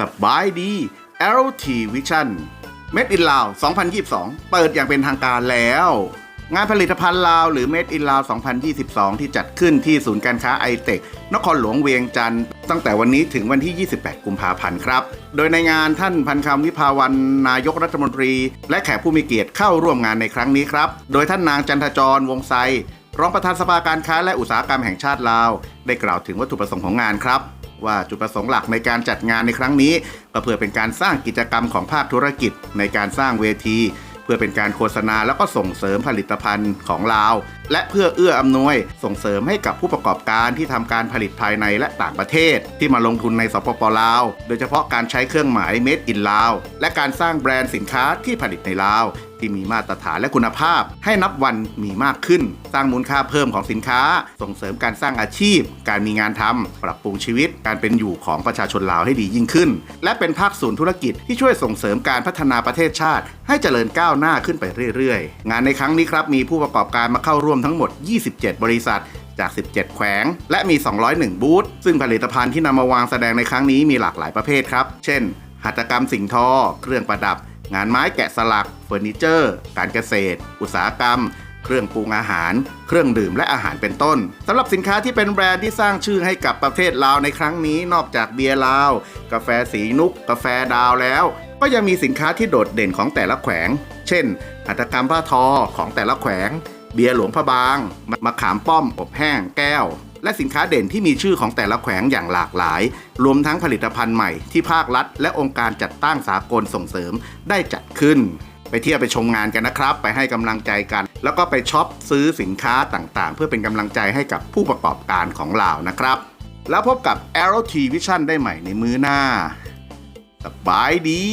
สบายดี LT Vision Made in Lào 2022 เปิดอย่างเป็นทางการแล้ว งานผลิตภัณฑ์ลาวหรือ Made in Lào 2022 ที่จัดขึ้นที่ศูนย์การค้าไอเทคนครหลวงเวียงจันทร์ตั้งแต่วันนี้ถึงวันที่ 28 กุมภาพันธ์ครับ โดยในงานท่านพันคำวิภาวันนายกรัฐมนตรี และแขกผู้มีเกียรติเข้าร่วมงานในครั้งนี้ครับ โดยท่านนางจันทจรวงไซรองประธานสภาการค้าและอุตสาหกรรมแห่งชาติลาว ได้กล่าวถึงวัตถุประสงค์ของงานครับ ว่าจุดประสงค์หลักในการจัดงานในครั้งนี้ก็เพื่อเป็นการสร้างกิจกรรมของภาคธุรกิจ ในการสร้างเวที เพื่อเป็นการโฆษณาแล้วก็ส่งเสริมผลิตภัณฑ์ของลาว และเพื่อเอื้ออำนวยส่งเสริมให้กับผู้ประกอบการที่ทำการผลิตภายในและต่างประเทศ ที่มาลงทุนในสปปลาว โดยเฉพาะการใช้เครื่องหมาย Made in ลาวและการสร้างแบรนด์สินค้าที่ผลิตในลาว ที่มีมาตรฐานและคุณภาพ ให้นับวันมีมากขึ้น สร้างมูลค่าเพิ่มของสินค้า ส่งเสริมการสร้างอาชีพ การมีงานทำปรับปรุงชีวิต การเป็นอยู่ของประชาชนลาวให้ดียิ่งขึ้น และเป็นภาคศูนย์ธุรกิจที่ช่วยส่งเสริมการพัฒนาประเทศชาติ ให้เจริญก้าวหน้าขึ้นไปเรื่อยๆ งานในครั้งนี้ครับมีผู้ประกอบการมาเข้าร่วมทั้งหมด 27 บริษัทจาก 17 แขวง และมี 201 บูธ ซึ่งผลิตภัณฑ์ที่นำมาวางแสดงในครั้งนี้มีหลากหลายประเภทครับ เช่น หัตถกรรมสิ่งทอ เครื่องประดับ งานไม้แกะสลัก เฟอร์นิเจอร์ การเกษตร อุตสาหกรรม เครื่องปรุงอาหาร เครื่องดื่มและอาหารเป็นต้นสำหรับสินค้าที่เป็นแบรนด์ที่สร้างชื่อให้กับประเทศลาวในครั้งนี้ นอกจากเบียร์ลาว กาแฟสีนุก กาแฟดาวแล้ว ก็ยังมีสินค้าที่โดดเด่นของแต่ละแขวง เช่นหัตถกรรมผ้าทอของแต่ละแขวง เบียร์หลวงพระบางมะขามป้อมอบแห้งแก้ว และสินค้าเด่นที่มีชื่อของแต่ละแขวงอย่างหลากหลาย รวมทั้งผลิตภัณฑ์ใหม่ที่ภาครัฐ และองค์การจัดตั้งสากลส่งเสริมได้จัดขึ้น ไปเที่ยวไปชมงานกันนะครับ ไปให้กำลังใจกัน แล้วก็ไปช็อปซื้อสินค้าต่างๆ เพื่อเป็นกำลังใจให้กับผู้ประกอบการของลานะครับ แล้วพบกับ Aero T Vision ได้ใหม่ในมื้อหน้าสบายดี